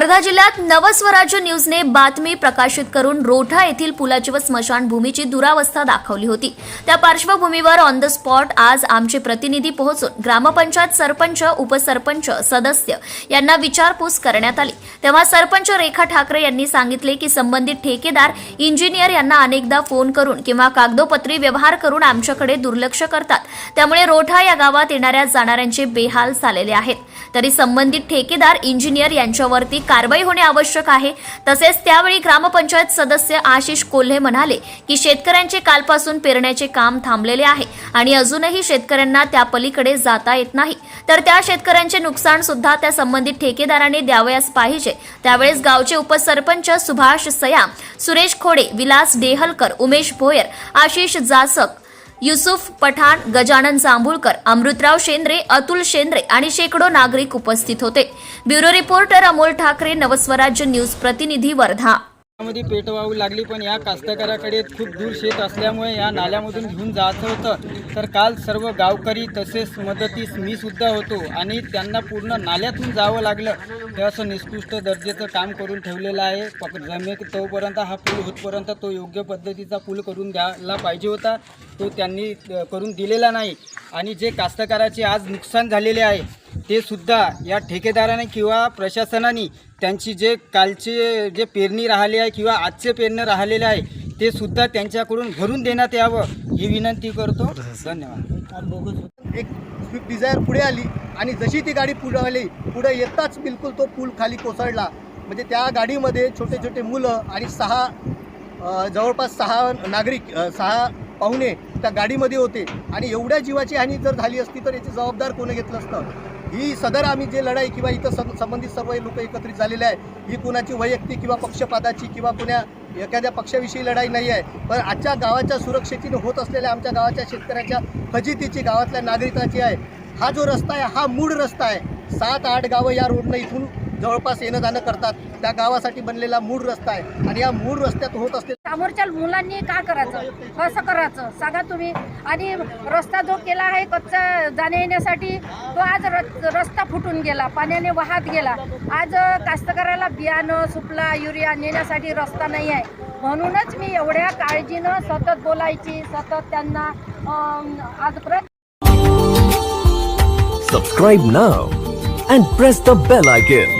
वर्धा जिल्ह्यात नवस्वराज्य न्यूजने बातमी प्रकाशित करून रोठा येथील पुलाची व स्मशानभूमीची दुरावस्था दाखवली होती. त्या पार्श्वभूमीवर ऑन द स्पॉट आज आमचे प्रतिनिधी पोहोचून ग्रामपंचायत सरपंच उपसरपंच सदस्य यांना विचारपूस करण्यात आली. तेव्हा सरपंच रेखा ठाकरे यांनी सांगितले की संबंधित ठेकेदार इंजिनियर यांना अनेकदा फोन करून किंवा कागदोपत्री व्यवहार करून आमच्याकडे दुर्लक्ष करतात. त्यामुळे रोठा या गावात येणाऱ्या जाणाऱ्यांचे बेहाल झालेले आहेत. तरी संबंधित ठेकेदार इंजिनियर यांच्यावरती कारवाई होणे आवश्यक आहे. तसेच त्यावेळी ग्रामपंचायत सदस्य आशिष कोल्हे म्हणाले की शेतकऱ्यांचे कालपासून पेरण्याचे काम थांबलेले आहे आणि अजूनही शेतकऱ्यांना त्या पलीकडे जाता येत नाही. तर त्या शेतकऱ्यांचे नुकसान सुद्धा त्या संबंधित ठेकेदाराने द्यावयास पाहिजे. त्यावेळेस गावचे उपसरपंच सुभाष सयाम सुरेश खोडे विलास डेहलकर उमेश भोयर आशिष जासक युसुफ पठाण गजानन जांभूळकर अमृतराव शेंद्रे अतुल शेंद्रे आणि शेकडो नागरिक उपस्थित होते. Bureau reporter Amol Thakre Navswarajya news प्रतिनिधी वर्धा. मध्ये पेटवावी लागली पण या कास्तकाराकडे खूप दूर शेत असल्यामुळे या नाल्यामधून घेऊन जायचं होतं. तर काल सर्व गावकरी तसेच मदतीस मी सुद्धा होतो आणि त्यांना पूर्ण नाल्यातून जावं लागलं. हे असं निष्कृष्ट दर्जेचं काम करून ठेवलेलं आहे. पक जमे तोपर्यंत हा पूल होतपर्यंत तो योग्य पद्धतीचा पूल करून द्यायला पाहिजे होता. तो त्यांनी करून दिलेला नाही. आणि जे कास्तकाराचे आज नुकसान झालेले आहे ते सुद्धा या ठेकेदाराने किंवा प्रशासनाने त्यांची जे कालचे जे पेरणी राहिले आहे किंवा आजचे पेरणी राहिलेले आहे ते सुद्धा त्यांच्याकडून भरून देण्यात यावं ही विनंती करतो. धन्यवाद. एक स्विफ्ट डिझायर पुढे आली आणि जशी ती गाडी पुढे आली पुढे येताच बिलकुल तो पूल खाली कोसळला. म्हणजे त्या गाडीमध्ये छोटे छोटे मुलं आणि सहा जवळपास सहा नागरिक सहा पाहुणे त्या गाडीमध्ये होते. आणि एवढ्या जीवाची हानी जर झाली असती तर याची जबाबदार कोणी घेतलं असतं? ही सदर आम्ही जे लढाई किंवा इथं सं संबंधित सर्व लोक एकत्रित झालेले आहे ही कुणाची वैयक्तिक किंवा पक्षपाताची किंवा कुण्या एखाद्या पक्षाविषयी लढाई नाही आहे पण आजच्या गावाच्या सुरक्षेची होत असलेल्या आमच्या गावाच्या शेतकऱ्याच्या फजितीची गावातल्या नागरिकाची आहे. हा जो रस्ता आहे हा मूळ रस्ता आहे. सात आठ गावं या रोडनं इथून जवळपास येणं जाणं करतात. त्या गावासाठी बनलेला मूळ रस्ता आहे. आणि या मूळ रस्त्यात होत असलेल्या समोरच्या मुलांनी का करायचं? कसं करायचं. सांगा तुम्ही. आणि रस्ता जो केला आहे कच्चा जाण्या येण्यासाठी तो आज र- रस्ता फुटून गेला. पाण्याने वाहत गेला. आज कास्तकाराला बियाणं सुपला युरिया नेण्यासाठी रस्ता नाही आहे. म्हणूनच मी एवढ्या काळजीनं सतत बोलायची सतत त्यांना आज Subscribe now and press the bell icon.